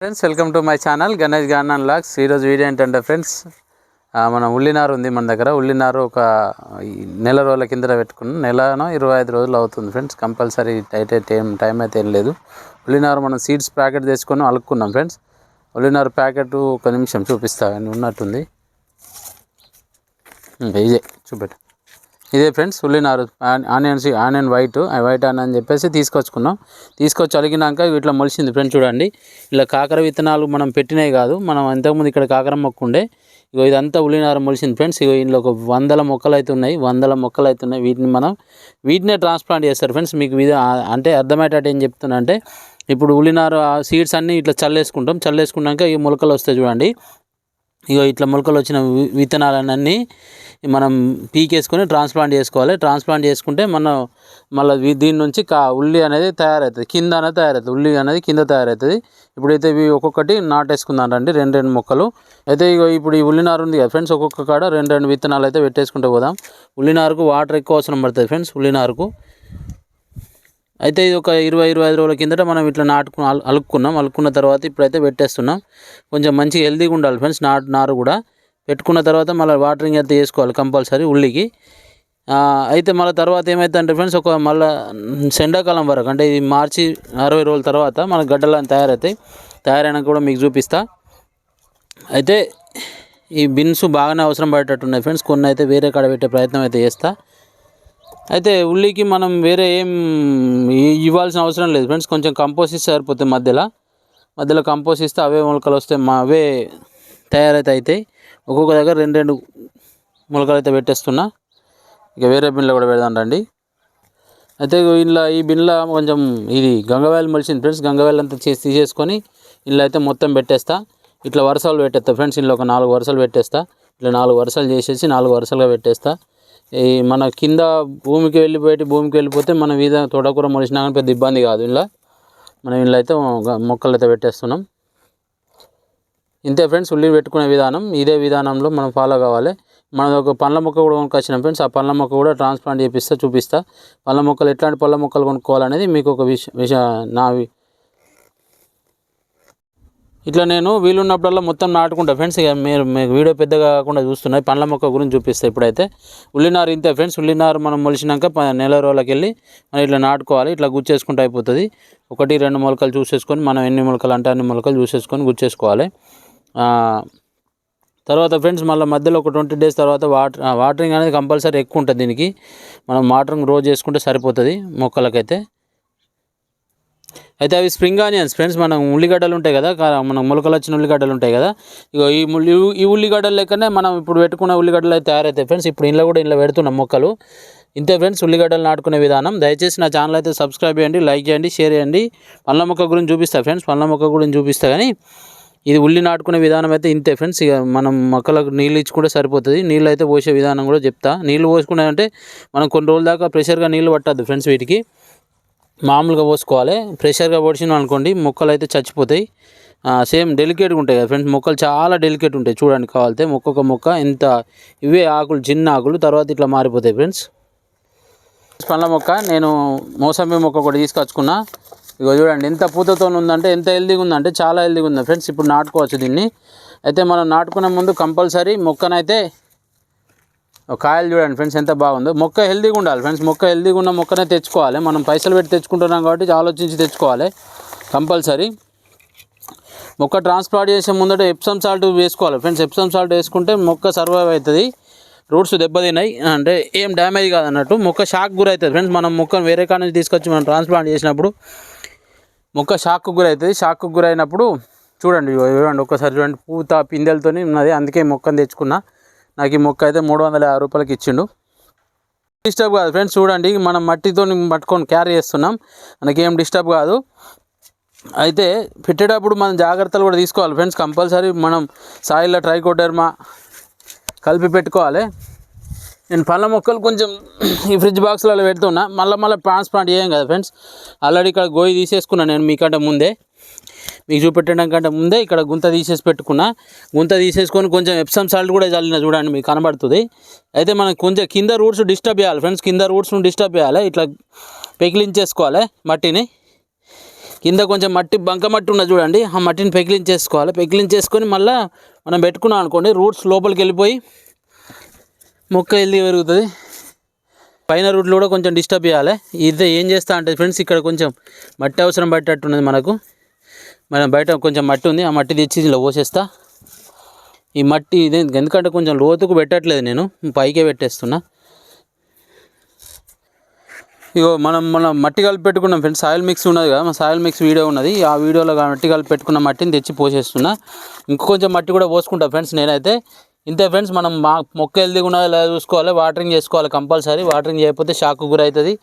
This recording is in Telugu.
Friends welcome to my channel Ganesh garden lakhs ఈరోజు వీడియో ఏంటంటే ఫ్రెండ్స్ మన ఉల్లినారు ఉంది మన దగ్గర. ఉల్లినారు ఒక ఈ నెల రోజుల కింద పెట్టుకున్నాం. నెలనో ఇరవై ఐదు రోజులు అవుతుంది friends compulsory tight time time అయితే ఏం లేదు. ఉల్లినారు మనం సీడ్స్ ప్యాకెట్ తెచ్చుకొని అలుక్కున్నాం ఫ్రెండ్స్ ఉల్లినారు ప్యాకెట్ ఒక నిమిషం చూపిస్తా అని ఉన్నట్టుంది. ఉమ్, ఇదే చూపెట్టు. ఇదే friends ఉల్లినారు. Onions onion white white onion అని చెప్పేసి తీసుకొచ్చుకున్నాం. తీసుకొచ్చి అలిగినాక ఇట్లా మొలిసింది ఫ్రెండ్స్ చూడండి. ఇలా కాకర విత్తనాలు మనం పెట్టినవి కాదు మనం ఇంతకుముందు ఇక్కడ కాకర మొక్క ఉండే ఇగో ఇదంతా ఉల్లినారు మొలిసింది ఫ్రెండ్స్. ఇగో ఇందులో ఒక వందల మొక్కలు అయితే ఉన్నాయి వందల మొక్కలు అయితే ఉన్నాయి. వీటిని మనం వీటినే ట్రాన్స్ప్లాంట్ చేస్తారు ఫ్రెండ్స్. మీకు విధ అంటే అర్థమయ్యేటట్టు ఏం చెప్తున్నా అంటే ఇప్పుడు ఉల్లినారు సీడ్స్ అన్నీ ఇట్లా చల్లేసుకుంటాం. చల్లేసుకున్నాక ఈ మొలకలు వస్తాయి చూడండి. ఇగో ఇట్లా మొలకలు వచ్చిన వి- విత్తనాలన్నీ మనం పీకేసుకొని ట్రాన్స్ప్లాంట్ చేసుకోవాలి. ట్రాన్స్ప్లాంట్ చేసుకుంటే మనం మళ్ళీ దీని నుంచి కా ఉల్లి అనేది తయారవుతుంది. కింద అనేది తయారవుతుంది. ఉల్లి అనేది కింద తయారవుతుంది. ఇప్పుడైతే ఇవి ఒక్కొక్కటి నాటేసుకుందానండి రెండు రెండు మొక్కలు. అయితే ఇగో ఇప్పుడు ఈ ఉల్లినారు ఉంది కదా ఫ్రెండ్స్ ఒక్కొక్క కాడ రెండు రెండు విత్తనాలు అయితే పెట్టేసుకుంటూ పోదాం. ఉల్లినారుకు వాటర్ ఎక్కువ అవసరం పడుతుంది ఫ్రెండ్స్ ఉల్లినారుకు అయితే ఇది ఒక ఇరవై ఇరవై ఐదు రోజుల కిందట మనం ఇట్లా నాటుకు అలుక్కున్నాం. అలుక్కున్న తర్వాత ఇప్పుడైతే పెట్టేస్తున్నాం. కొంచెం మంచిగా హెల్తీగా ఉండాలి ఫ్రెండ్స్ నాటు నారు కూడా. పెట్టుకున్న తర్వాత మళ్ళీ వాటరింగ్ అయితే చేసుకోవాలి కంపల్సరీ ఉల్లికి. అయితే మళ్ళీ తర్వాత ఏమవుతుందంటే ఫ్రెండ్స్ ఒక మళ్ళీ ఎండాకాలం వరకు అంటే ఇది మార్చి అరవై రోజుల తర్వాత మన గడ్డలు తయారవుతాయి తయారైనా కూడా మీకు చూపిస్తా. అయితే ఈ బిన్స్ బాగానే అవసరం పడేటట్టున్నాయి ఫ్రెండ్స్ కొన్ని అయితే వేరే కాడ పెట్టే ప్రయత్నం అయితే చేస్తా. అయితే ఉల్లికి మనం వేరే ఏం ఇవ్వాల్సిన అవసరం లేదు ఫ్రెండ్స్. కొంచెం కంపోస్ట్ ఇస్తే సరిపోతుంది మధ్యలో. మధ్యలో కంపోస్ట్ ఇస్తే అవే మొలకలు వస్తాయి. మా అవే తయారైతే అవుతాయి ఒక్కొక్క దగ్గర రెండు రెండు మొలకలు అయితే పెట్టేస్తున్నా. ఇక వేరే బిన్లో కూడా పెడదాం రండి. అయితే ఇంట్లో ఈ బిన్లో కొంచెం ఇది గంగవేలు మలిసింది ఫ్రెండ్స్. గంగవేలు అంతా చేసి తీసేసుకొని ఇంట్లో అయితే మొత్తం పెట్టేస్తా. ఇట్లా వరుసలు పెట్టేస్తా ఫ్రెండ్స్. ఇంట్లో ఒక నాలుగు వరుసలు పెట్టేస్తా. ఇట్లా నాలుగు వరుసలు చేసేసి నాలుగు వరుసలుగా పెట్టేస్తా. ఈ మన కింద భూమికి వెళ్ళిపోయి భూమికి వెళ్ళిపోతే మన మీద తోటకూర మొలిసినా కానీ పెద్ద ఇబ్బంది కాదు ఇలా మనం ఇంట్లో అయితే మొక్కలు అయితే పెట్టేస్తున్నాం. ఇంతే ఫ్రెండ్స్ ఉల్లి పెట్టుకునే విధానం. ఇదే విధానంలో మనం ఫాలో కావాలి. మనం ఒక పండ్ల మొక్క కూడా కొనుక్కొచ్చినాం ఫ్రెండ్స్. ఆ పండ్ల మొక్క కూడా ట్రాన్స్ప్లాంట్ చేపిస్తా చూపిస్తా. పండ్ల మొక్కలు ఎట్లాంటి పళ్ళ మొక్కలు కొనుక్కోవాలనేది మీకు ఒక విష విష నా వి- ఇట్లా నేను వీలున్నప్పుడల్లా మొత్తం నాటుకుంటా. ఫ్రెండ్స్ ఇక మీరు మీకు వీడియో పెద్దగా కాకుండా చూస్తున్నాయి పండ్ల మొక్క గురించి చూపిస్తా ఇప్పుడైతే. ఉల్లినారు ఇంతే ఫ్రెండ్స్ ఉల్లినారు మనం మొలిచినాక నెల రోజులకి వెళ్ళి మనం ఇట్లా నాటుకోవాలి. ఇట్లా గుచ్చేసుకుంటే అయిపోతుంది. ఒకటి రెండు మొలకలు చూసేసుకొని మనం ఎన్ని మొలకలు అంటే అన్ని మొలకలు చూసేసుకొని గుచ్చేసుకోవాలి. తర్వాత ఫ్రెండ్స్ మళ్ళీ మధ్యలో ఒక ట్వంటీ డేస్ తర్వాత వాటర్ వాటరింగ్ అనేది కంపల్సరీ ఎక్కువ ఉంటుంది దీనికి. మనం వాటరింగ్ రోజు చేసుకుంటే సరిపోతుంది మొక్కలకైతే. అయితే అవి స్ప్రింగ్ ఆనియన్స్ ఫ్రెండ్స్ మనం ఉల్లిగడ్డలు ఉంటాయి కదా మనం మొలకలు వచ్చిన ఉల్లిగడ్డలు ఉంటాయి కదా ఇగో ఈ ఈ ఉల్లిగడ్డలు లెక్కనే మనం ఇప్పుడు పెట్టుకున్న ఉల్లిగడ్డలు అయితే తయారవుతాయి ఫ్రెండ్స్ ఇప్పుడు ఇంట్లో కూడా ఇంట్లో పెడుతున్నాం మొక్కలు. ఇంతే ఫ్రెండ్స్ ఉల్లిగడ్డలు నాటుకునే విధానం. దయచేసి నా ఛానల్ అయితే సబ్స్క్రైబ్ చేయండి లైక్ చేయండి షేర్ చేయండి. పళ్ళ మొక్క గురించి చూపిస్తా ఫ్రెండ్స్ పండ్ల మొక్క గురించి చూపిస్తా కానీ ఇది ఉల్లి నాటుకునే విధానం అయితే ఇంతే ఫ్రెండ్స్. ఇక మనం మొక్కలకు నీళ్ళు ఇచ్చుకుంటే సరిపోతుంది. నీళ్ళు అయితే పోసే విధానం కూడా చెప్తా. నీళ్ళు పోసుకున్నాయంటే అంటే మనం కొన్ని రోజుల దాకా ప్రెషర్గా నీళ్ళు పట్టద్దు ఫ్రెండ్స్ వీటికి. మామూలుగా పోసుకోవాలి. ప్రెషర్గా పోసినాం అనుకోండి మొక్కలు అయితే చచ్చిపోతాయి సేమ్ డెలికేట్గా ఉంటాయి కదా ఫ్రెండ్స్ మొక్కలు చాలా డెలికేట్ ఉంటాయి. చూడండి కావాలితే మొక్కొక్క మొక్క ఎంత ఇవే ఆకులు చిన్న ఆకులు తర్వాత ఇట్లా మారిపోతాయి ఫ్రెండ్స్ పండ్ల మొక్క నేను మోసంబి మొక్క కూడా తీసుకొచ్చుకున్నా. ఇగో చూడండి ఎంత పూతతో ఉందంటే ఎంత హెల్దీగా ఉందంటే చాలా హెల్దీగా ఉంది. ఫ్రెండ్స్ ఇప్పుడు నాటుకోవచ్చు దీన్ని. అయితే మనం నాటుకునే ముందు కంపల్సరీ మొక్కనైతే కాయలు చూడండి ఫ్రెండ్స్ ఎంత బాగుందో. మొక్క హెల్దీగా ఉండాలి ఫ్రెండ్స్. మొక్క హెల్దీగా ఉన్న మొక్కనే తెచ్చుకోవాలి. మనం పైసలు పెట్టి తెచ్చుకుంటున్నాం కాబట్టి ఆలోచించి తెచ్చుకోవాలి. కంపల్సరీ. మొక్క ట్రాన్స్ప్లాంట్ చేసే ముందట ఎప్సమ్ సాల్ట్ వేసుకోవాలి. ఫ్రెండ్స్ ఎప్సమ్ సాల్ట్ వేసుకుంటే మొక్క సర్వైవ్ అవుతుంది. రూట్స్ దెబ్బతిన్నాయి. అంటే ఏం డ్యామేజ్ కాదన్నట్టు మొక్క షాక్ గురవుతుంది. ఫ్రెండ్స్ మనం మొక్కను వేరే కాడ నుంచి తీసుకొచ్చి మనం ట్రాన్స్ప్లాంట్ చేసినప్పుడు మొక్క షాక్కు గురవుతుంది. షాక్కు గురైనప్పుడు చూడండి చూడండి ఒక్కసారి చూడండి. పూత పిందెలతోని ఉన్నది. అందుకే మొక్కను తెచ్చుకున్నా. నాకు ఈ మొక్క అయితే మూడు వందల యాభై రూపాయలకి ఇచ్చిండు. డిస్టర్బ్ కాదు ఫ్రెండ్స్ చూడండి మనం మట్టితో పట్టుకొని క్యారీ చేస్తున్నాం. మనకేం డిస్టర్బ్ కాదు. అయితే పెట్టేటప్పుడు మనం జాగ్రత్తలు కూడా తీసుకోవాలి ఫ్రెండ్స్ కంపల్సరీ మనం సాయిల్లో ట్రైకోడర్మా కలిపి పెట్టుకోవాలి. నేను పళ్ళ మొక్కలు కొంచెం ఈ ఫ్రిడ్జ్ బాక్స్లలో పెడుతున్నా. మళ్ళీ మళ్ళీ ట్రాన్స్ప్లాంట్ చేయం కదా ఫ్రెండ్స్ ఆల్రెడీ ఇక్కడ గోయి తీసేసుకున్నాను నేను మీకంటే ముందే. మీకు చూపెట్టడం కంటే ముందే ఇక్కడ గుంత తీసేసి పెట్టుకున్నా. గుంత తీసేసుకొని కొంచెం ఎప్సమ్ సాల్ట్ కూడా చల్లిన చూడండి మీకు కనబడుతుంది. అయితే మనం కొంచెం కింద రూట్స్ డిస్టర్బ్ చేయాలి ఫ్రెండ్స్ కింద రూట్స్ను డిస్టర్బ్ చేయాలి. ఇట్లా పెకిలించేసుకోవాలి మట్టిని. కింద కొంచెం మట్టి బంక మట్టి ఉన్నది చూడండి ఆ మట్టిని పెకిలించేసుకోవాలి. పెకిలించేసుకొని మళ్ళీ మనం పెట్టుకున్నాం అనుకోండి రూట్స్ లోపలికి వెళ్ళిపోయి మొక్క వెళ్ళి పెరుగుతుంది. పైన రూట్లు కూడా కొంచెం డిస్టర్బ్ చేయాలి. ఇది ఏం చేస్తా అంటే ఫ్రెండ్స్ ఇక్కడ కొంచెం మట్టి అవసరం పట్టేట్టున్నది మనకు. మన బయట కొంచెం మట్టి ఉంది ఆ మట్టి తెచ్చి ఇలా పోసేస్తా. ఈ మట్టి ఇదే ఎందుకంటే కొంచెం లోతుకు పెట్టట్లేదు నేను పైకే పెట్టేస్తున్నా. ఇగో మనం మన మట్టి కలిపి పెట్టుకున్నాం ఫ్రెండ్స్ సాయిల్ మిక్స్ ఉన్నది కదా మా సాయిల్ మిక్స్ వీడియో ఉన్నది ఆ వీడియోలో మట్టి కలిపి పెట్టుకున్న మట్టిని తెచ్చి పోసేస్తున్నా. ఇంకో కొంచెం మట్టి కూడా పోసుకుంటా ఫ్రెండ్స్ నేనైతే. ఇంతే ఫ్రెండ్స్ మనం మా మొక్క హెల్దీగా ఉన్నది లేదా చూసుకోవాలి వాటరింగ్ చేసుకోవాలి కంపల్సరీ వాటరింగ్ చేయకపోతే షాక్ గురవుతుంది.